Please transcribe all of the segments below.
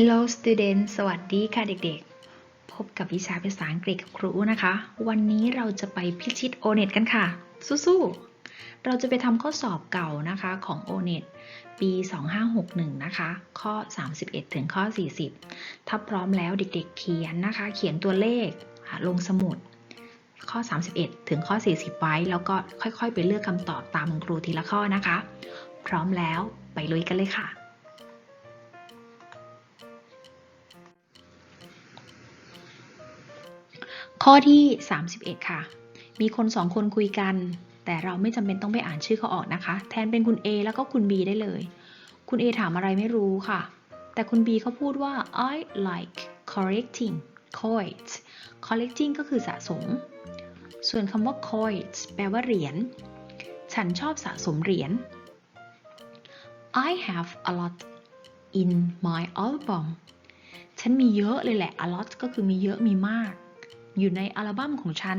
Hello student สวัสดีค่ะเด็กๆ พบกับวิชาภาษาอังกฤษกับครูนะคะ วันนี้เราจะไปพิชิต O-NET กันค่ะ สู้ๆ เราจะไปทำข้อสอบเก่านะคะของ O-NET ปี 2561 นะคะ ข้อ 31 ถึงข้อ 40 ถ้าพร้อมแล้วเด็กๆ เขียนนะคะ เขียนตัวเลขลงสมุด ข้อ 31 ถึงข้อ 40 ไว้ แล้วก็ค่อยๆ ไปเลือกคำตอบตามครูทีละข้อนะคะ พร้อมแล้วไปลุยกันเลยค่ะ ข้อที่ 31 ค่ะ มีคนสองคนคุยกัน แต่เราไม่จำเป็นต้องไปอ่านชื่อเขาออกนะคะ แทนเป็นคุณ A แล้วก็คุณ B ได้เลย คุณ A ถามอะไรไม่รู้ค่ะ แต่คุณ B เขาพูดว่า I like collecting coins collecting ก็คือสะสม ส่วนคำว่า coins แปลว่าเหรียญ ฉันชอบสะสมเหรียญ I have a lot in my album ฉันมีเยอะเลยแหละ a lot ก็คือมีเยอะมีมาก อยู่ในอัลบั้มของฉัน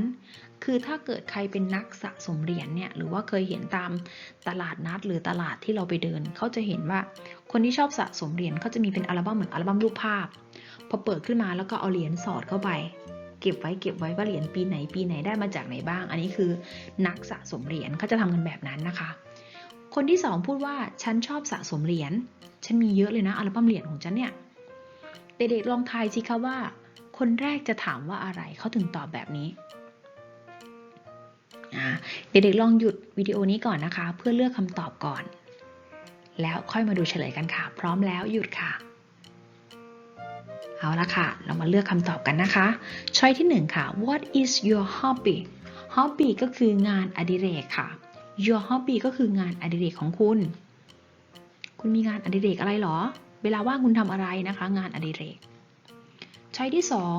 คือถ้าเกิดใครเป็นนักสะสมเหรียญเนี่ย หรือว่าเคยเห็นตามตลาดนัดหรือตลาดที่เราไปเดิน เขาจะเห็นว่าคนที่ชอบสะสมเหรียญเขาจะมีเป็นอัลบั้มเหมือนอัลบั้มรูปภาพ พอเปิดขึ้นมาแล้วก็เอาเหรียญสอดเข้าไป เก็บไว้เก็บไว้ว่าเหรียญปีไหนปีไหนได้มาจากไหนบ้าง อันนี้คือนักสะสมเหรียญเขาจะทำกันแบบนั้นนะคะ คนที่สองพูดว่าฉันชอบสะสมเหรียญ ฉันมีเยอะเลยนะอัลบั้มเหรียญของฉันเนี่ย เด็กๆลองทายสิคะว่า คนแรกจะถามว่าอะไรเขาถึงตอบแบบนี้เด็กๆลองหยุดวิดีโอนี้ก่อนนะคะ เพื่อเลือกคำตอบก่อน แล้วค่อยมาดูเฉลยกันค่ะ พร้อมแล้วหยุดค่ะ เอาละค่ะ เรามาเลือกคำตอบกันนะคะ ช้อยที่หนึ่งค่ะ what is your hobby hobby ก็คืองานอดิเรกค่ะ your hobby ก็คืองานอดิเรกของคุณ คุณมีงานอดิเรกอะไรหรอ เวลาว่างคุณทำอะไรนะคะ งานอดิเรก ช้ที่สอง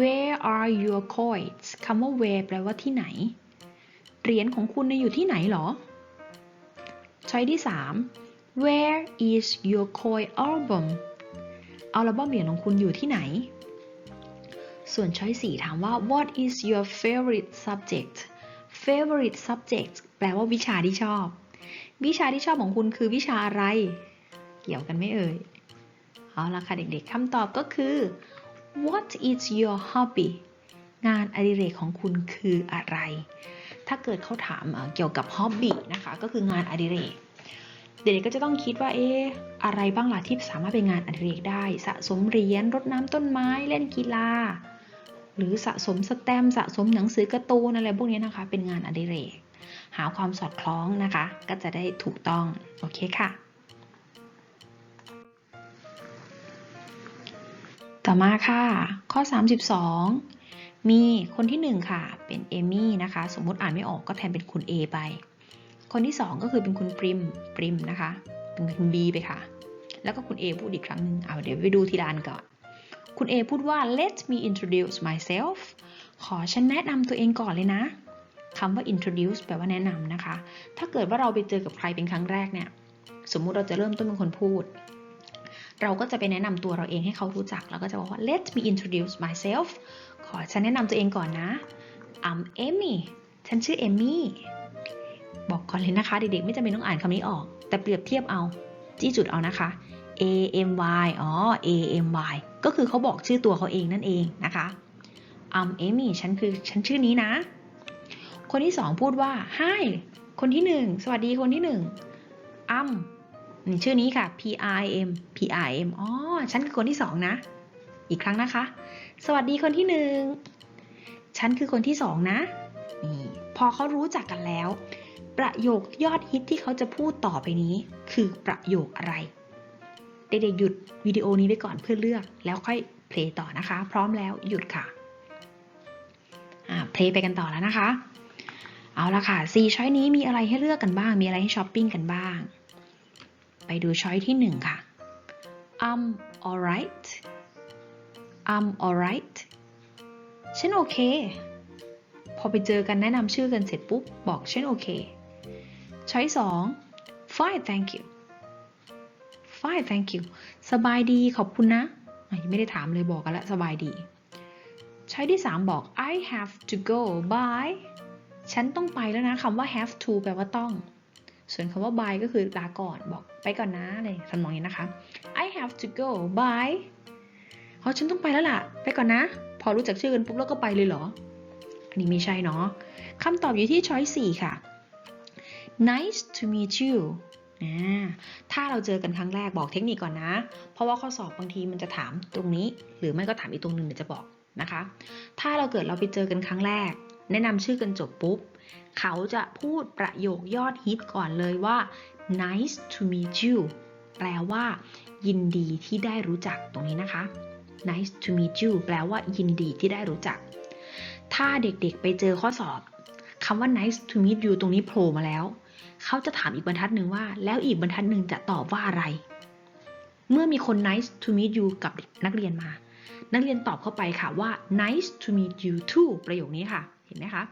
where are your coins คำว่า where แปลว่าที่ไหน เหรียญของคุณเนี่ยอยู่ที่ไหนหรอ ใช้ที่สาม where is your coin album อัลบั้มเหรียญของคุณอยู่ที่ไหน ส่วนช้อยสี่ถามว่า what is your favorite subject favorite subject แปลว่าวิชาที่ชอบ วิชาที่ชอบของคุณคือวิชาอะไร เกี่ยวกันไหมเอ่ย เอาละค่ะเด็กๆคำตอบก็คือ what is your hobby งานอดิเรกของคุณคืออะไร ถ้าเกิดเขาถามเกี่ยวกับ hobby นะคะ ก็คืองานอดิเรก เด็กๆก็จะต้องคิดว่า เอ๊ะ อะไรบ้างล่ะที่สามารถเป็นงานอดิเรกได้ สะสมเหรียญ รดน้ำต้นไม้ เล่นกีฬา หรือสะสมสแตม์สะสมหนังสือการ์ตูนอะไรพวกนี้นะคะ เป็นงานอดิเรก หาความสอดคล้องนะคะ ก็จะได้ถูกต้อง โอเคค่ะ ต่อมาค่ะ ข้อ 32 มีคนที่ 1 ค่ะ เป็นเอมี่นะคะ สมมุติอ่านไม่ออกก็แทนเป็นคุณ A ไป คนที่ 2 ก็คือเป็นคุณปริมปริมนะคะ เป็นคุณ B ไปค่ะ แล้วก็คุณ A พูดอีกครั้งหนึ่งเอาเดี๋ยวไปดูทีละอันก่อน คุณ A พูดว่า let me introduce myself ขอฉันแนะนำตัวเองก่อนเลยนะคำว่า introduce แปลว่าแนะนำนะคะ ถ้าเกิดว่าเราไปเจอกับใครเป็นครั้งแรกเนี่ย สมมุติเราจะเริ่มต้นเป็นคนพูด เราก็จะไปแนะนำตัวเราเองให้เขารู้จัก แล้วก็จะบอกว่า let me introduce myself ขอฉันแนะนำตัวเองก่อนนะ I'm Amy ฉันชื่อเอมี่บอกก่อนเลยนะคะ เด็กๆ ไม่จำเป็นต้องอ่านคำนี้ออก แต่เปรียบเทียบเอา จี้จุดเอานะคะ A M Y อ๋อ A M Y ก็คือเขาบอกชื่อตัวเขาเองนั่นเองนะคะ I'm Amy ฉันคือฉันชื่อนี้นะ คนที่สองพูดว่า Hi คนที่หนึ่งสวัสดีคนที่หนึ่ง I'm ชื่อนี้ค่ะ P I M P I M อ๋อ ฉันคือคนที่สองนะ อีกครั้งนะคะ สวัสดีคนที่หนึ่ง ฉันคือคนที่สองนะนี่พอเขารู้จักกันแล้ว ประโยคยอดฮิตที่เขาจะพูดต่อไปนี้ คือประโยคอะไร เด็กๆหยุดวิดีโอนี้ไปก่อนเพื่อเลือก แล้วค่อยเพลย์ต่อนะคะ พร้อมแล้วหยุดค่ะอ่าเพลย์ไปกันต่อแล้วนะคะ เอาละค่ะสี่ช้อยนี้มีอะไรให้เลือกกันบ้าง มีอะไรให้ช้อปปิ้งกันบ้าง ไปดูช้อยที่หนึ่งค่ะ I'm alright I'm alright ฉันโอเค พอไปเจอกันแนะนำชื่อกันเสร็จปุ๊บ บอกฉันโอเค ช้อยสอง fine thank you fine thank you สบายดีขอบคุณนะ ยังไม่ได้ถามเลยบอกกันล้วสบายดี ช้อยที่สามบอก I have to go bye ฉันต้องไปแล้วนะคำว่า have to แปลว่าต้อง ส่วนคำว่า bye ก็คือลาก่อนบอกไปก่อนนะอะไรทำนองนี้นะคะ I have to go bye อ๋อฉันต้องไปแล้วล่ะ ไปก่อนนะ พอรู้จักชื่อกันปุ๊บแล้วก็ไปเลยเหรอ อันนี้ไม่ใช่เนาะคำตอบอยู่ที่ choice 4ค่ะ nice to meet you ถ้าเราเจอกันครั้งแรกบอกเทคนิคก่อนนะ เพราะว่าข้อสอบบางทีมันจะถามตรงนี้ หรือไม่ก็ถามอีกตรงหนึ่งเดี๋ยวจะบอกนะคะ ถ้าเราเกิดเราไปเจอกันครั้งแรก แนะนำชื่อกันจบปุ๊บ เขาจะพูดประโยคยอดฮิตก่อนเลยว่า nice to meet you แปลว่า ยินดีที่ได้รู้จักตรงนี้นะคะ nice to meet you แปลว่า ยินดีที่ได้รู้จัก ถ้าเด็กๆไปเจอข้อสอบคำว่า nice to meet you ตรงนี้โผล่มาแล้ว เขาจะถามอีกบรรทัดหนึ่งว่า แล้วอีกบรรทัดหนึ่งจะตอบว่าอะไร เมื่อมีคน nice to meet you กับนักเรียนมา นักเรียนตอบเข้าไปค่ะว่า nice to meet you too ประโยคนี้ค่ะ เห็นไหมคะ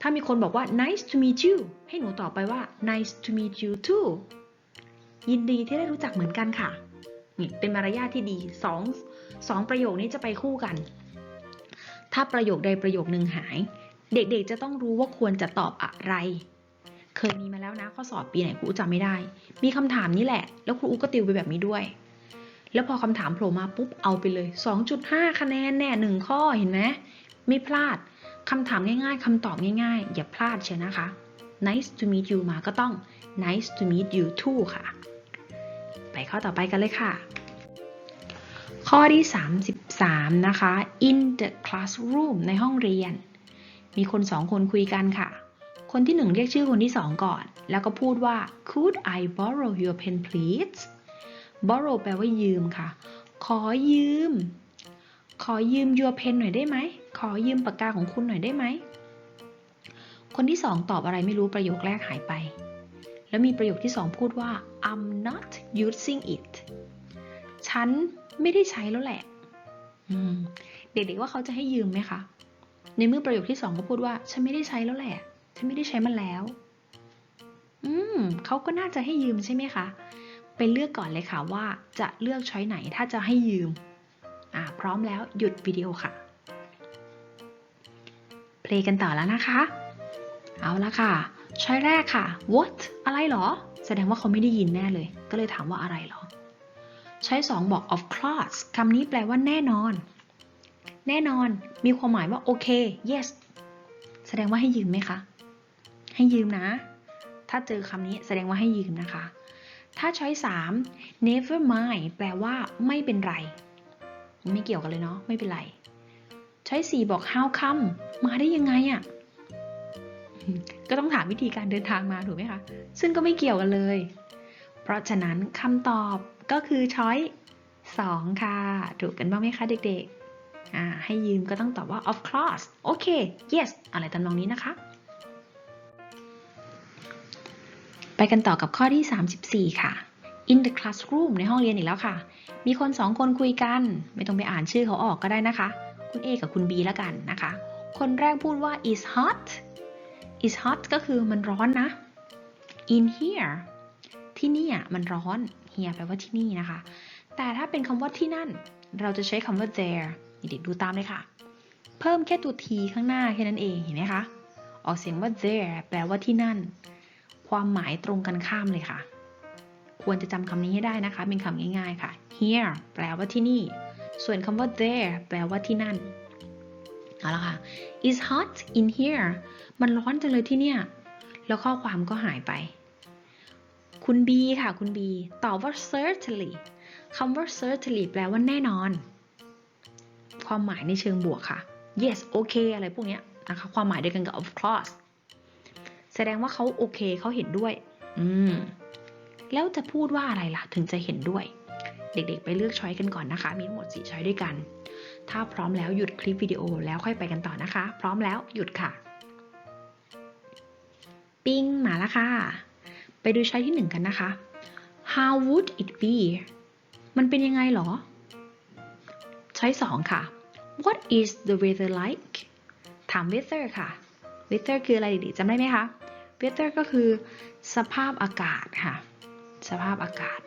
ถ้ามีคนบอกว่า nice to meet you ให้หนูตอบไปว่า nice to meet you too ยินดีที่ได้รู้จักเหมือนกันค่ะ นี่เป็นมารยาทที่ดีสองสองประโยคนี้จะไปคู่กัน ถ้าประโยคใดประโยคหนึ่งหาย เด็กๆจะต้องรู้ว่าควรจะตอบอะไร เคยมีมาแล้วนะข้อสอบปีไหนครูจำไม่ได้ มีคำถามนี้แหละ แล้วครูอูก็ติวไปแบบนี้ด้วย แล้วพอคำถามโผล่มาปุ๊บเอาไปเลย 2.5 คะแนนแน่หนึ่งข้อเห็นไหมไม่พลาด คำถามง่ายๆคำตอบง่ายๆ อย่าพลาดเชียวนะคะ nice to meet you มาก็ต้อง nice to meet you too ค่ะ ไปข้อต่อไปกันเลยค่ะ ข้อที่ 33 นะคะ in the classroom ในห้องเรียน มีคนสองคนคุยกันค่ะ คนที่หนึ่งเรียกชื่อคนที่สองก่อน แล้วก็พูดว่า could I borrow your pen please borrow แปลว่ายืมค่ะ ขอยืม ขอยืม your pen หน่อยได้ไหม ขอยืมปากกาของคุณหน่อยได้ไหม คนที่สองตอบอะไรไม่รู้ประโยคแรกหายไป แล้วมีประโยคที่สองพูดว่า I'm not using it ฉันไม่ได้ใช้แล้วแหละเด็กๆว่าเขาจะให้ยืมไหมคะ ในเมื่อประโยคที่สองก็พูดว่า ฉันไม่ได้ใช้แล้วแหละ ฉันไม่ได้ใช้มันแล้ว อืมเขาก็น่าจะให้ยืมใช่ไหมคะ ไปเลือกก่อนเลยค่ะว่าจะเลือกช้อยไหนถ้าจะให้ยืม อ่าพร้อมแล้วหยุดวิดีโอค่ะ เพลงกันต่อแล้วนะคะ เอาละค่ะ ช้อยแรกค่ะ what อะไรเหรอ แสดงว่าเขาไม่ได้ยินแน่เลย ก็เลยถามว่าอะไรเหรอ ช้อยสองบอก of course คำนี้แปลว่าแน่นอน แน่นอน มีความหมายว่าโอเค yes แสดงว่าให้ยืมไหมคะ ให้ยืมนะ ถ้าเจอคำนี้แสดงว่าให้ยืมนะคะ ถ้าช้อยสาม never mind แปลว่าไม่เป็นไร ไม่เกี่ยวกันเลยเนาะไม่เป็นไร ช้อยสี่บอก how come มาได้ยังไงอะ่ะก็ต้องถามวิธีการเดินทางมาถูกไหมคะซึ่งก็ไม่เกี่ยวกันเลย เพราะฉะนั้นคำตอบก็คือช้อยสองค่ะ ถูกกันบ้างไหมคะเด็กๆอ่าให้ยืมก็ต้องตอบว่า of course โอเค yes อะไรตำนองนี้นะคะ ไปกันต่อกับข้อที่ 34 ค่ะ in the classroom ในห้องเรียนอีกแล้วค่ะ มีคนสองคนคุยกัน ไม่ต้องไปอ่านชื่อเขาออกก็ได้นะคะ คุณ A กับคุณ B แล้วกันนะคะ คนแรกพูดว่า is hot is hot ก็คือมันร้อนนะ in here ที่นี่อะมันร้อน here แปลว่าที่นี่นะคะ แต่ถ้าเป็นคำว่าที่นั่น เราจะใช้คำว่า there เด็กๆดูตามเลยค่ะ เพิ่มแค่ตัว t ข้างหน้าแค่นั้นเองเห็นไหมคะ ออกเสียงว่า there แปลว่าที่นั่น ความหมายตรงกันข้ามเลยค่ะ ควรจะจำคำนี้ให้ได้นะคะ เป็นคำง่ายๆค่ะ here แปลว่าที่นี่ ส่วนคำว่า there แปลว่าที่นั่น เอาละค่ะ is hot in here มันร้อนจังเลยที่เนี่ย แล้วข้อความก็หายไป คุณ B ค่ะคุณ B ตอบว่า certainly คำว่า certainly แปลว่าแน่นอน ความหมายในเชิงบวกค่ะ yes okay อะไรพวกนี้นะคะ ความหมายเดียวกันกับ of course แสดงว่าเขาโอเคเขาเห็นด้วย อืม แล้วจะพูดว่าอะไรล่ะถึงจะเห็นด้วย เด็กๆ ไปเลือกช้อยกันก่อนนะคะ มีทั้งหมด4ช้อยด้วยกัน ถ้าพร้อมแล้วหยุดคลิปวิดีโอแล้วค่อยไปกันต่อนะคะ พร้อมแล้วหยุดค่ะ ปิ้งมาแล้วค่ะ ไปดูช้อยที่หนึ่งกันนะคะ How would it be มันเป็นยังไงหรอ ช้อยสองค่ะ What is the weather like ถาม weather ค่ะ weather คืออะไรดีๆจำได้ไหมคะ weather ก็คือสภาพอากาศค่ะ สภาพอากาศ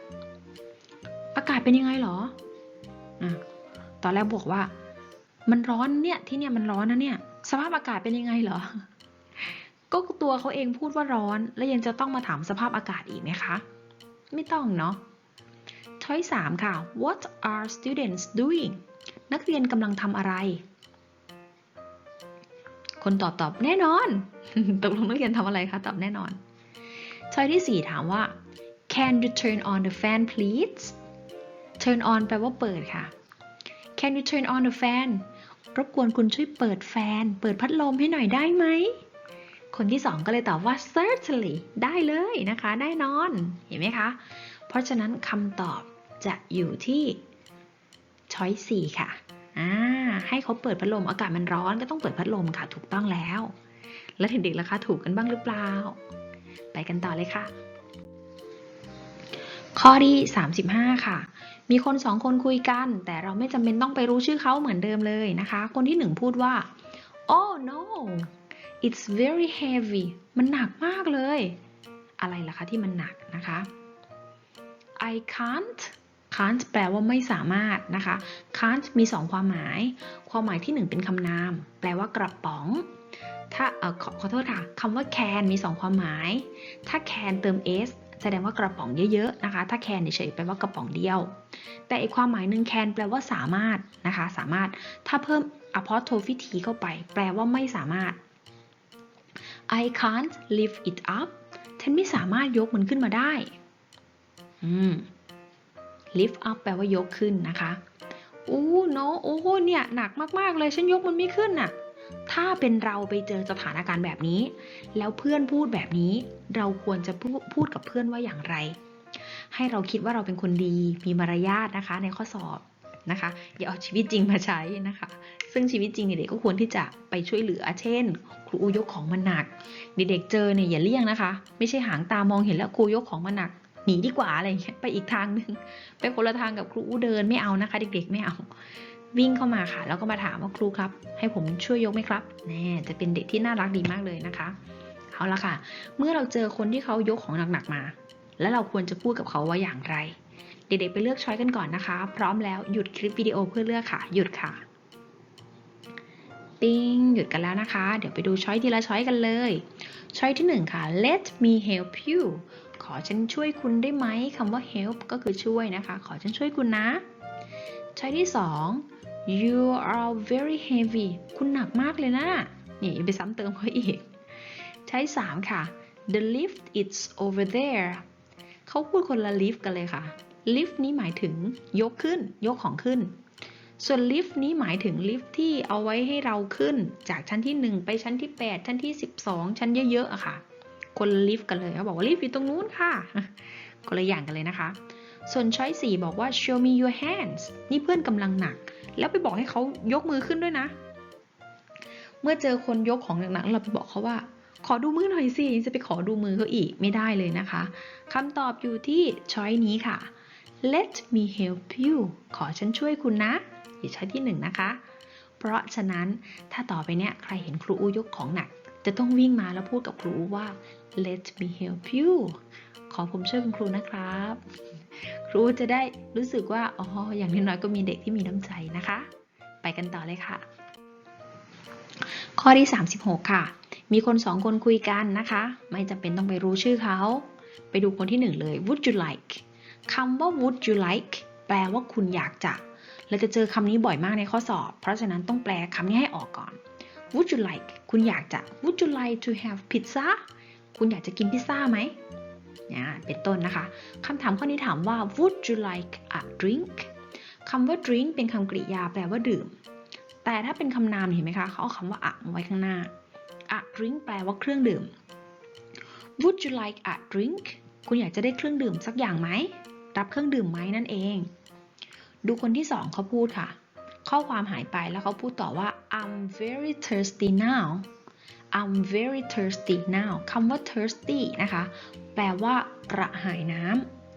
อากาศเป็นยังไงหรออะตอนแรกบอกว่า มันร้อนเนี่ยที่เนี่ยมันร้อนนะเนี่ย สภาพอากาศเป็นยังไงเหรอ ก็ตัวเขาเองพูดว่าร้อน แล้วยังจะต้องมาถามสภาพอากาศอีกไหมคะ ไม่ต้องเนาะช้อย3ค่ะ What are students doing นักเรียนกำลังทำอะไร คนตอบตอบแน่นอน ตกลงนักเรียนทำอะไรคะ ตอบแน่นอนช้อยที่4ถามว่า Can you turn on the fan please turn on แปลว่าเปิดค่ะ Can you turn on the fan รบกวนคุณช่วยเปิดแฟน เปิดพัดลมให้หน่อยได้ไหม คนที่2ก็เลยตอบว่า certainly ได้เลยนะคะ แน่นอน เห็นไหมคะ เพราะฉะนั้นคำตอบจะอยู่ที่ choice 4ค่ะ อ่า ให้เขาเปิดพัดลม อากาศมันร้อนก็ต้องเปิดพัดลมค่ะ ถูกต้องแล้ว แล้วเด็กๆล่ะคะ ถูกกันบ้างหรือเปล่า ไปกันต่อเลยค่ะ ข้อที่ 35 ค่ะ มีคนสองคนคุยกัน แต่เราไม่จำเป็นต้องไปรู้ชื่อเขาเหมือนเดิมเลยนะคะ คนที่หนึ่งพูดว่า oh no it's very heavy มันหนักมากเลย อะไรล่ะคะที่มันหนักนะคะ I can't can't แปลว่าไม่สามารถนะคะ can't มีสองความหมาย ความหมายที่หนึ่งเป็นคำนาม แปลว่ากระป๋อง ถ้าเออขอขอโทษค่ะคำว่า can มีสองความหมาย ถ้า can เติม s แสดงว่ากระป๋องเยอะๆนะคะ ถ้า can เฉยๆแปลว่ากระป๋องเดียว แต่อีกความหมายหนึ่ง can แปลว่าสามารถนะคะ สามารถถ้าเพิ่ม apostrophe t เข้าไป แปลว่าไม่สามารถ I can't lift it up ฉันไม่สามารถยกมันขึ้นมาได้อืม lift up แปลว่ายกขึ้นนะคะอู้เนาะโอ้โหเนี่ย หนักมาก ๆ เลย ฉันยกมันไม่ขึ้นน่ะ ถ้าเป็นเราไปเจอสถานการณ์แบบนี้ แล้วเพื่อนพูดแบบนี้ เราควรจะพูดพูดกับเพื่อนว่าอย่างไร ให้เราคิดว่าเราเป็นคนดีมีมารยาทนะคะ ในข้อสอบนะคะอย่าเอาชีวิตจริงมาใช้นะคะ ซึ่งชีวิตจริงเด็กก็ควรที่จะไปช่วยเหลือ เช่น ครูยกของมันหนัก เด็กๆเจอเนี่ยอย่าเลี่ยงนะคะ ไม่ใช่หางตามองเห็นแล้วครูยกของมันหนักหนีดีกว่าอะไรเงี้ยไปอีกทางหนึ่งไปคนละทางกับครูเดินไม่เอานะคะ เด็กๆไม่เอา วิ่งเข้ามาค่ะ แล้วก็มาถามว่าครูครับ ให้ผมช่วยยกไหมครับแน่จะเป็นเด็กที่น่ารักดีมากเลยนะคะเอาละค่ะ เมื่อเราเจอคนที่เขายกของหนักๆมา แล้วเราควรจะพูดกับเขาว่าอย่างไร เด็กๆไปเลือกช้อยกันก่อนนะคะ พร้อมแล้วหยุดคลิปวิดีโอเพื่อเลือกค่ะ หยุดค่ะปิ้งหยุดกันแล้วนะคะ เดี๋ยวไปดูช้อยทีละช้อยกันเลย ช้อยที่หนึ่งค่ะ let me help you ขอฉันช่วยคุณได้ไหมคำว่า help ก็คือช่วยนะคะ ขอฉันช่วยคุณนะ ช้อยที่สอง you are very heavy คุณหนักมากเลยนะ นี่ไปซ้ำเติมเขาอีก ใช้อยสามค่ะ the lift is over there เขาพูดคนละ lift กันเลยค่ะ lift นี้หมายถึงยกขึ้น ยกของขึ้น ส่วน lift นี้หมายถึง lift ที่เอาไว้ให้เราขึ้น จากชั้นที่ 1 ไปชั้นที่ 8 ชั้นที่ 12 ชั้นเยอะๆอะค่ะ คนละ lift กันเลยเขาบอกว่า lift อยู่ตรงนู้นค่ะคนละอย่างกันเลยนะคะ ส่วน choice 4บอกว่า show me your hands นี่เพื่อนกำลังหนัก แล้วไปบอกให้เขายกมือขึ้นด้วยนะ เมื่อเจอคนยกของหนักๆเราไปบอกเขาว่า ขอดูมือหน่อยสิจะไปขอดูมือเขาอีกไม่ได้เลยนะคะคำตอบอยู่ที่ choice นี้ค่ะ let me help you ขอฉันช่วยคุณนะอยู่ช้อยที่หนึ่งนะคะ เพราะฉะนั้นถ้าต่อไปเนี้ยใครเห็นครูอูยกของหนัก จะต้องวิ่งมาแล้วพูดกับครูอูว่า let me help you ขอผมช่วยคุณครูนะครับ ครูจะได้รู้สึกว่าอ๋ออย่างน้อยๆก็มีเด็กที่มีน้ำใจนะคะ ไปกันต่อเลยค่ะ ข้อที่ 36 ค่ะ มีคนสองคนคุยกันนะคะ ไม่จำเป็นต้องไปรู้ชื่อเขา ไปดูคนที่หนึ่งเลย would you like คำว่า would you like แปลว่าคุณอยากจะเราจะเจอคำนี้บ่อยมากในข้อสอบ เพราะฉะนั้นต้องแปลคำนี้ให้ออกก่อน Would you like คุณอยากจะ Would you like to have pizza คุณอยากจะกินพิซซ่าไหม นี่ยเป็นต้นนะคะคำถามข้อนี้ถามว่า Would you like a drink คำว่า drink เป็นคำกริยาแปลว่าดื่ม แต่ถ้าเป็นคำนามเห็นไหมคะ เขาเอาคำว่าอะมาไว้ข้างหน้า a drink แปลว่าเครื่องดื่ม Would you like a drink คุณอยากจะได้เครื่องดื่มสักอย่างไหม รับเครื่องดื่มไหมนั่นเอง ดูคนที่สองเขาพูดค่ะ ข้อความหายไปแล้วเขาพูดต่อว่า I'm very thirsty now I'm very thirsty now คำว่า thirsty นะคะ แปลว่ากระหายน้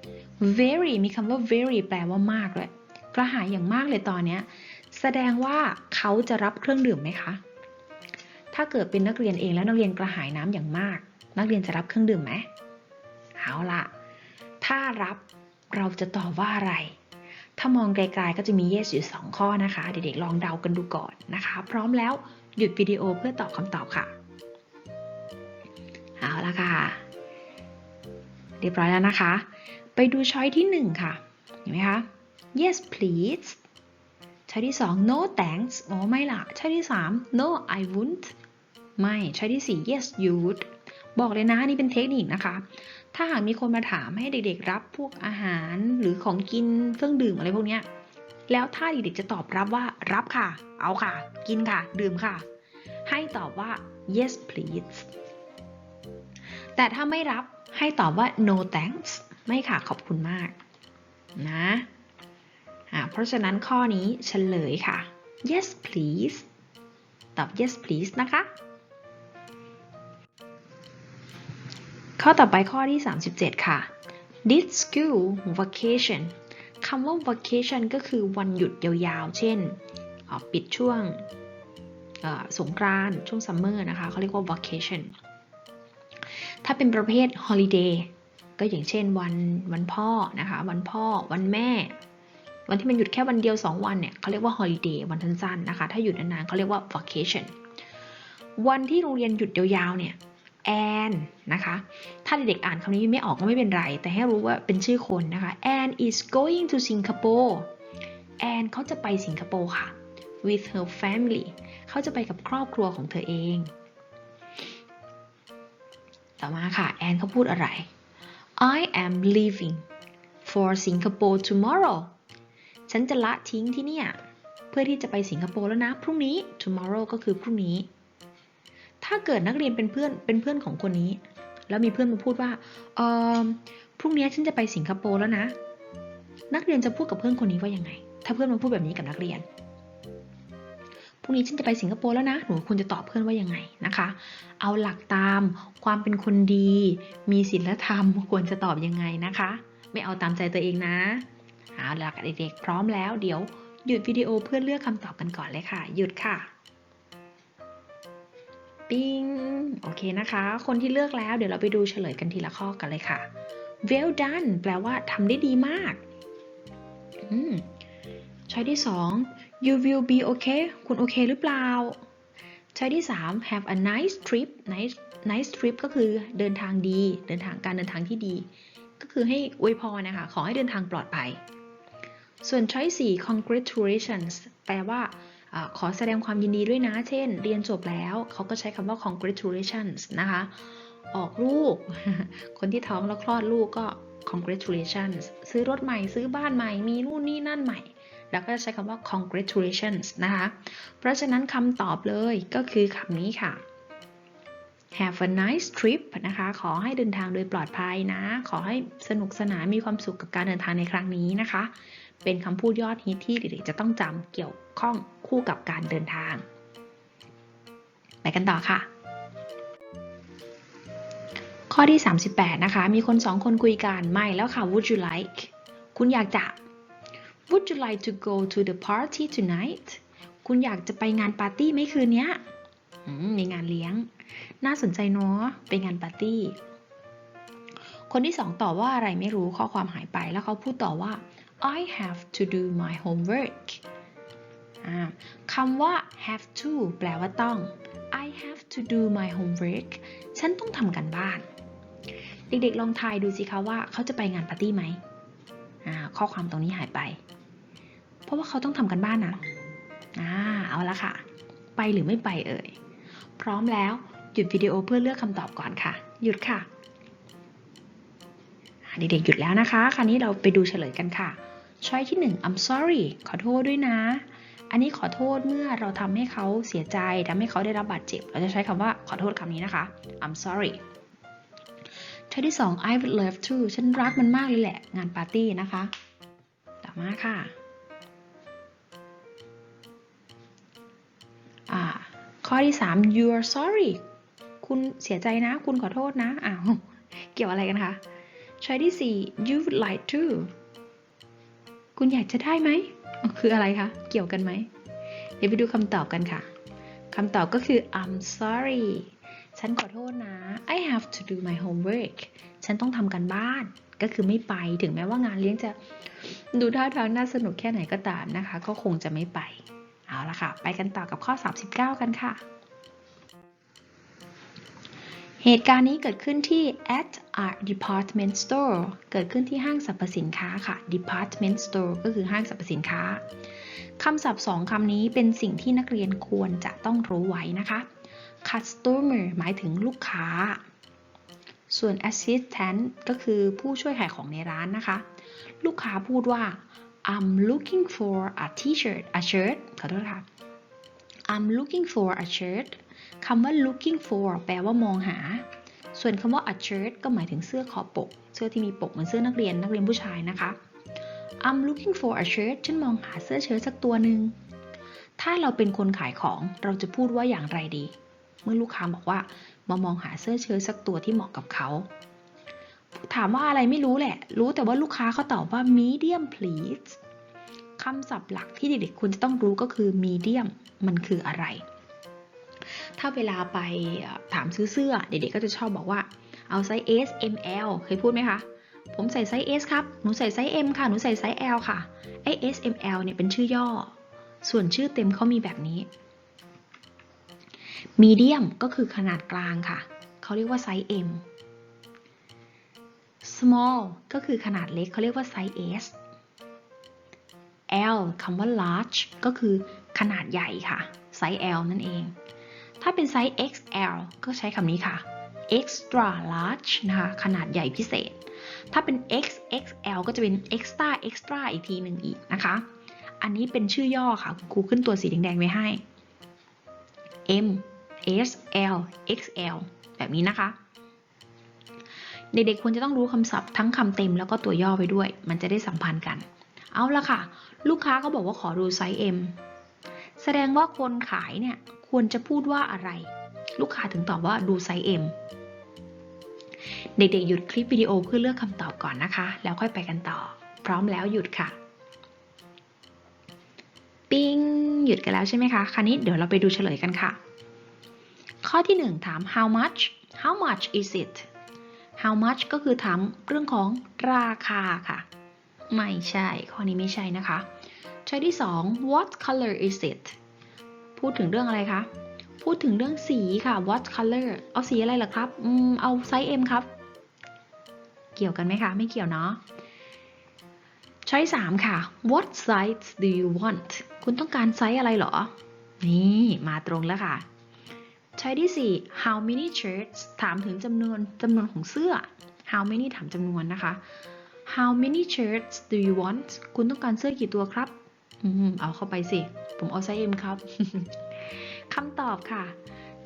ำ very มีคำว่า very แปลว่ามากเลย กระหายอย่างมากเลยตอนนี้ แสดงว่าเขาจะรับเครื่องดื่มไหมคะ ถ้าเกิดเป็นนักเรียนเองแล้วนักเรียนกระหายน้ำอย่างมาก นักเรียนจะรับเครื่องดื่มไหมเอาล่ะถ้ารับเราจะตอบว่าอะไร ถ้ามองไกลๆก็จะมี yes อยู่2ข้อนะคะ เด็กๆลองเดากันดูก่อนนะคะ พร้อมแล้วหยุดวิดีโอเพื่อตอบคำตอบค่ะ เอาละค่ะ เรียบร้อยแล้วนะคะ ไปดูช้อยที่ 1 ค่ะ เห็นไหมคะ yes please ช้อยที่สอง no thanks โอ๋อไม่ล่ะช้อยที่สาม no I won't ไม่ช้อยที่สี่ yes you would บอกเลยนะนี่เป็นเทคนิคนะคะ ถ้าหากมีคนมาถามให้เด็กๆรับพวกอาหารหรือของกินเครื่องดื่มอะไรพวกนี้แล้วถ้าเด็กๆจะตอบรับว่ารับค่ะ เอาค่ะ กินค่ะ ดื่มค่ะ ให้ตอบว่า yes please แต่ถ้าไม่รับให้ตอบว่า no thanks ไม่ค่ะขอบคุณมากนะอ่าเพราะฉะนั้นข้อนี้เฉลยค่ะ yes please ตอบ yes please นะคะ ข้อต่อไปข้อที่ 37 ค่ะ did school vacation คำว่า vacation ก็คือวันหยุดยาวๆ เช่นอ่าปิดช่วงสงกรานต์ช่วงซัมเมอร์นะคะเขาเรียกว่า vacation ถ้าเป็นประเภท holiday ก็อย่างเช่นวันวันพ่อนะคะ วันพ่อ วันแม่ วันที่มันหยุดแค่วันเดียว 2 วันเนี่ยเขาเรียกว่า holiday วันสั้นๆนะคะ ถ้าหยุดนานๆเขาเรียกว่า vacation วันที่โรงเรียนหยุดยาวๆเนี่ยแอนนะคะ ถ้าเด็กๆอ่านคำนี้ไม่ออกก็ไม่เป็นไร แต่ให้รู้ว่าเป็นชื่อคนนะคะ Anne is going to Singapore แอนเขาจะไปสิงคโปร์ค่ะ with her family เขาจะไปกับครอบครัวของเธอเอง ต่อมาค่ะ แอนเขาพูดอะไร I am leaving for Singapore tomorrow ฉันจะละทิ้งที่เนี่ยเพื่อที่จะไปสิงคโปร์แล้วนะ พรุ่งนี้ tomorrow ก็คือพรุ่งนี้ ถ้าเกิดนักเรียนเป็นเพื่อนเป็นเพื่อนของคนนี้ แล้วมีเพื่อนมาพูดว่าเออพรุ่งนี้ฉันจะไปสิงคโปร์แล้วนะ นักเรียนจะพูดกับเพื่อนคนนี้ว่ายังไง ถ้าเพื่อนมาพูดแบบนี้กับนักเรียน พรุ่งนี้ฉันจะไปสิงคโปร์แล้วนะ หนูควรจะตอบเพื่อนว่ายังไงนะคะ เอาหลักตามความเป็นคนดี มีศีลธรรมควรจะตอบยังไงนะคะ ไม่เอาตามใจตัวเองนะเอาหลักเด็กๆพร้อมแล้ว เดี๋ยวหยุดวิดีโอเพื่อเลือกคำตอบกันก่อนเลยค่ะ หยุดค่ะปิ้งโอเคนะคะ คนที่เลือกแล้วเดี๋ยวเราไปดูเฉลยกันทีละข้อกันเลยค่ะ well done แปลว่าทำได้ดีมาก อืมช้อยที่สอง you will be okay คุณโอเคหรือเปล่า ใช้ที่สาม have a nice trip nice nice trip ก็คือเดินทางดี เดินทางการเดินทางที่ดี ก็คือให้อวยพรนะคะ ขอให้เดินทางปลอดภัย ส่วน choice 4 congratulations แปลว่าอาขอแสดงความยินดีด้วยนะ เช่น เรียนจบแล้ว เขาก็ใช้คำว่า congratulations นะคะ ออกลูก คนที่ท้องแล้วคลอดลูกก็ congratulations ซื้อรถใหม่ ซื้อบ้านใหม่ มีนู่นนี่นั่นใหม่ แล้วก็จะใช้คำว่า congratulations นะคะ เพราะฉะนั้นคำตอบเลยก็คือคำนี้ค่ะ have a nice trip นะคะ ขอให้เดินทางโดยปลอดภัยนะ ขอให้สนุกสนานมีความสุขกับการเดินทางในครั้งนี้นะคะ เป็นคำพูดยอดฮิตที่เด็กๆจะต้องจำเกี่ยวข้องคู่กับการเดินทาง ไปกันต่อค่ะ ข้อที่ 38 นะคะ มีคนสองคนคุยกันไม่แล้วค่ะ would you like คุณอยากจะ would you like to go to the party tonight คุณอยากจะไปงานปาร์ตี้ไหมคืนนี้มีงานเลี้ยง น่าสนใจเนาะไปงานปาร์ตี้ คนที่สองตอบว่าอะไรไม่รู้ข้อความหายไปแล้วเขาพูดต่อว่า I have to do my homework คำว่า have to แปลว่าต้อง I have to do my homework ฉันต้องทำกันบ้าน เด็กๆลองทายดูสิคะว่าเขาจะไปงานปาร์ตี้ไหม ข้อความตรงนี้หายไป เพราะว่าเขาต้องทำกันบ้านนะอ่าเอาละค่ะ ไปหรือไม่ไปเอ่ย พร้อมแล้วหยุดวิดีโอเพื่อเลือกคำตอบก่อนค่ะ หยุดค่ะ เด็กๆหยุดแล้วนะคะ คราวนี้เราไปดูเฉลยกันค่ะ ช้อยที่ 1 I'm sorry ขอโทษด้วยนะ อันนี้ขอโทษเมื่อเราทำให้เขาเสียใจทำให้เขาได้รับบาดเจ็บ เราจะใช้คำว่าขอโทษคำนี้นะคะ I'm sorry ช้อที่ 2 I would love to ฉันรักมันมากเลยแหละงานปาร์ตี้นะคะ ต่อมาค่ะอ่าข้อที่ 3 you are sorry คุณเสียใจนะ คุณขอโทษนะ อ้าว เกี่ยวอะไรกันคะ ช้อยที่ 4 you would like to คุณอยากจะได้ไหม คืออะไรคะ เกี่ยวกันไหม เดี๋ยวไปดูคำตอบกันค่ะ คำตอบก็คือ I'm sorry ฉันขอโทษนะ I have to do my homework ฉันต้องทำกันบ้าน ก็คือไม่ไปถึงแม้ว่างานเลี้ยงจะดูท่าทางน่าสนุกแค่ไหนก็ตามนะคะ ก็คงจะไม่ไป เอาละค่ะ ไปกันต่อกับข้อ 39 กันค่ะ เหตุการณ์นี้เกิดขึ้นที่ at a department store เกิดขึ้นที่ห้างสรรพสินค้าค่ะ department store ก็คือห้างสรรพสินค้าคำศัพท์สองคำนี้เป็นสิ่งที่นักเรียนควรจะต้องรู้ไว้นะคะ customer หมายถึงลูกค้า ส่วน assistant ก็คือผู้ช่วยขายของในร้านนะคะ ลูกค้าพูดว่า I'm looking for a t-shirt a shirt ขอโทษค่ะ I'm looking for a shirt คำว่า looking for แปลว่ามองหา ส่วนคำว่า a shirt ก็หมายถึงเสื้อคอปก เสื้อที่มีปกเหมือนเสื้อนักเรียนนักเรียนผู้ชายนะคะ I'm looking for a shirt ฉันมองหาเสื้อเชิ้ตสักตัวหนึ่ง ถ้าเราเป็นคนขายของเราจะพูดว่าอย่างไรดี เมื่อลูกค้าบอกว่า มามองหาเสื้อเชิ้ตสักตัวที่เหมาะกับเขา ถามว่าอะไรไม่รู้แหละ รู้แต่ว่าลูกค้าเขาตอบว่า medium please คำศัพท์หลักที่เด็กๆควรจะต้องรู้ก็คือ medium มันคืออะไร ถ้าเวลาไปถามซื้อเสื้อ เด็กๆก็จะชอบบอกว่า เอาไซส์ S M L เคยพูดไหมคะผมใส่ไซส์ S ครับ หนูใส่ไซส์ M ค่ะ หนูใส่ไซส์ L ค่ะ ไอ้ S M L เนี่ยเป็นชื่อย่อ ส่วนชื่อเต็มเขามีแบบนี้ medium ก็คือขนาดกลางค่ะ เขาเรียกว่าไซส์ M small ก็คือขนาดเล็กเขาเรียกว่าไซส์ S L คำว่า large ก็คือขนาดใหญ่ค่ะ ไซส์ L นั่นเอง ถ้าเป็นไซส์ XL ก็ใช้คำนี้ค่ะ extra large นะคะ ขนาดใหญ่พิเศษ ถ้าเป็น XXL ก็จะเป็น extra extra อีกทีหนึ่งอีกนะคะ อันนี้เป็นชื่อย่อค่ะคุณครูขึ้นตัวสีแดงๆไว้ให้ M S L XL แบบนี้นะคะ เด็กๆควรจะต้องรู้คำศัพท์ทั้งคำเต็มแล้วก็ตัวย่อไปด้วย มันจะได้สัมพันธ์กัน เอาละค่ะ ลูกค้าก็บอกว่าขอดูไซส์ M แสดงว่าคนขายเนี่ยควรจะพูดว่าอะไร ลูกค้าถึงตอบว่าดูไซส์ M เด็กๆหยุดคลิปวิดีโอเพื่อเลือกคำตอบก่อนนะคะ แล้วค่อยไปกันต่อ พร้อมแล้วหยุดค่ะ ปิ้งหยุดกันแล้วใช่ไหมคะ คราวนี้เดี๋ยวเราไปดูเฉลยกันค่ะ ข้อที่ 1 ถาม how much how much is it how much ก็คือถามเรื่องของราคาค่ะ ไม่ใช่ ข้อนี้ไม่ใช่นะคะ ช้อยที่ 2 what color is it พูดถึงเรื่องอะไรคะ พูดถึงเรื่องสีค่ะ what color เอาสีอะไรล่ะครับ อืม เอาไซส์ M ครับ เกี่ยวกันไหมคะ ไม่เกี่ยวเนาะ ช้อย 3 ค่ะ what size do you want คุณต้องการไซส์อะไรเหรอ นี่ มาตรงแล้วค่ะ ช้ที่ 4 how many shirts ถามถึงจำนวนจำนวนของเสื้อ how many ถามจำนวนนะคะ how many shirts do you want คุณต้องการเสื้อกี่ตัวครับ อืม เอาเข้าไปสิ ผมเอาไซส์ M ครับ คำตอบค่ะ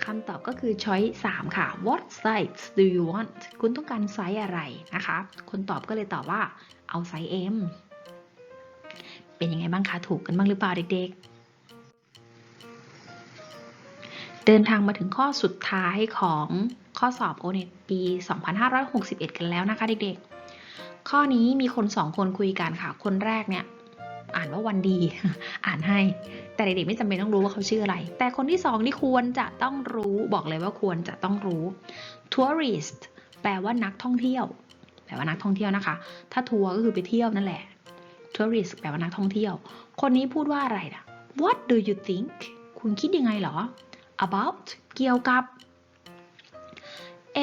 คำตอบก็คือ choice 3ค่ะ what size do you want คุณต้องการไซส์อะไรนะคะ คนตอบก็เลยตอบว่าเอาไซส์ M เป็นยังไงบ้างคะ ถูกกันบ้างหรือเปล่าเด็กๆ เดินทางมาถึงข้อสุดท้ายของข้อสอบโอเน็ตปี 2561 กันแล้วนะคะเด็กๆ ข้อนี้มีคนสองคนคุยกันค่ะ คนแรกเนี่ยอ่านว่าวันดี อ่านให้ แต่เด็กๆไม่จำเป็นต้องรู้ว่าเขาชื่ออะไร แต่คนที่สองนี่ควรจะต้องรู้ บอกเลยว่าควรจะต้องรู้ tourist แปลว่านักท่องเที่ยว แปลว่านักท่องเที่ยวนะคะ ถ้าทัวร์ก็คือไปเที่ยวนั่นแหละ tourist แปลว่านักท่องเที่ยว คนนี้พูดว่าอะไรนะ what do you think คุณคิดยังไงเหรอ about เกี่ยวกับ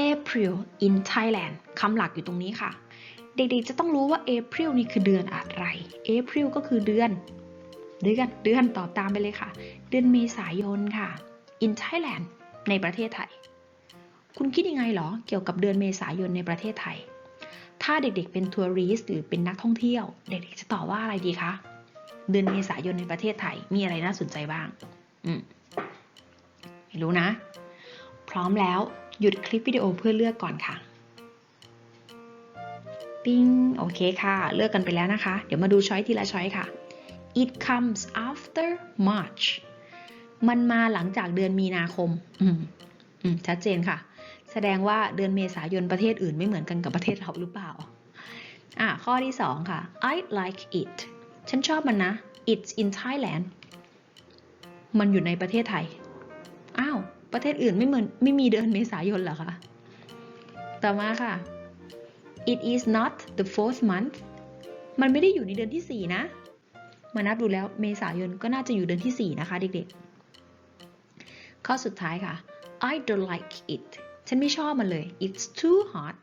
April in Thailand คำหลักอยู่ตรงนี้ค่ะ เด็กๆจะต้องรู้ว่า April นี่คือเดือนอะไร April ก็คือเดือน เดือน เดือนต่อตามไปเลยค่ะ เดือนเมษายนค่ะ in Thailand ในประเทศไทย คุณคิดยังไงเหรอ เกี่ยวกับเดือนเมษายนในประเทศไทย ถ้าเด็กๆเป็นทัวริสต์หรือเป็นนักท่องเที่ยว เด็กๆจะตอบว่าอะไรดีคะ เดือนเมษายนในประเทศไทยมีอะไรน่าสนใจบ้าง อืม รู้นะ พร้อมแล้วหยุดคลิปวิดีโอเพื่อเลือกก่อนค่ะ ปิ้งโอเคค่ะ เลือกกันไปแล้วนะคะ เดี๋ยวมาดูช้อยทีละช้อยค่ะ it comes after March มันมาหลังจากเดือนมีนาคม อืม อืม ชัดเจนค่ะ แสดงว่าเดือนเมษายนประเทศอื่นไม่เหมือนกันกับประเทศเราหรือเปล่า อะ ข้อที่สองค่ะ I like it ฉันชอบมันนะ it's in Thailand มันอยู่ในประเทศไทย อ้าว ประเทศอื่นไม่เหมือนไม่มีเดือนเมษายนเหรอคะ ต่อมาค่ะ it is not the fourth month มันไม่ได้อยู่ในเดือนที่ 4 นะ มานับดูแล้วเมษายนก็น่าจะอยู่เดือนที่ 4 นะคะเด็กๆ ข้อสุดท้ายค่ะ I don't like it ฉันไม่ชอบมันเลย it's too hot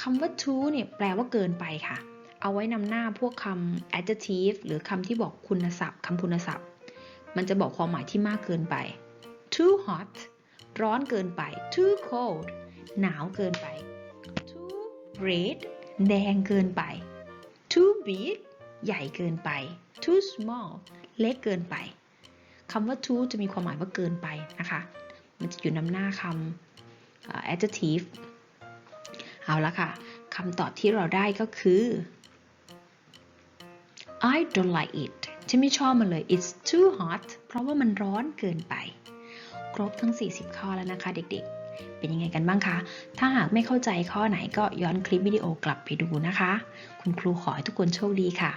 คำว่า too เนี่ยแปลว่าเกินไปค่ะ เอาไว้นำหน้าพวกคำ adjective หรือคำที่บอกคุณศัพท์คำคุณศัพท์ มันจะบอกความหมายที่มากเกินไป too hot ร้อนเกินไป too cold หนาวเกินไป too red แดงเกินไป too big ใหญ่เกินไป too small เล็กเกินไปคำว่า too จะมีความหมายว่าเกินไปนะคะ มันจะอยู่นำหน้าคำ adjective เอาละค่ะคำตอบที่เราได้ก็คือ I don't like it ฉันไม่ชอบมันเลย it's too hot เพราะว่ามันร้อนเกินไป ครบทั้ง 40 ข้อแล้วนะคะ เด็กๆ เป็นยังไงกันบ้างคะ ถ้าหากไม่เข้าใจข้อไหนก็ย้อนคลิปวิดีโอกลับไปดูนะคะ คุณครูขอให้ทุกคนโชคดีค่ะ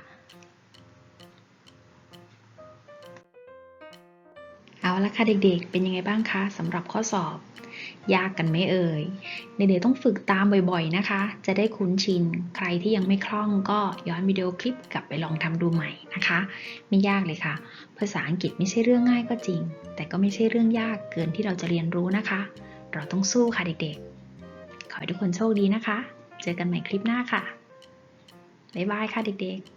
เอาละค่ะเด็กๆ เป็นยังไงบ้างคะสำหรับข้อสอบ ยากกันไหมเอ่ย เด็กๆต้องฝึกตามบ่อยๆนะคะ จะได้คุ้นชิน ใครที่ยังไม่คล่องก็ย้อนวิดีโอคลิปกลับไปลองทำดูใหม่นะคะ ไม่ยากเลยค่ะ ภาษาอังกฤษไม่ใช่เรื่องง่ายก็จริง แต่ก็ไม่ใช่เรื่องยากเกินที่เราจะเรียนรู้นะคะ เราต้องสู้ค่ะเด็กๆ ขอให้ทุกคนโชคดีนะคะ เจอกันใหม่คลิปหน้าค่ะ บ๊ายบายค่ะเด็กๆ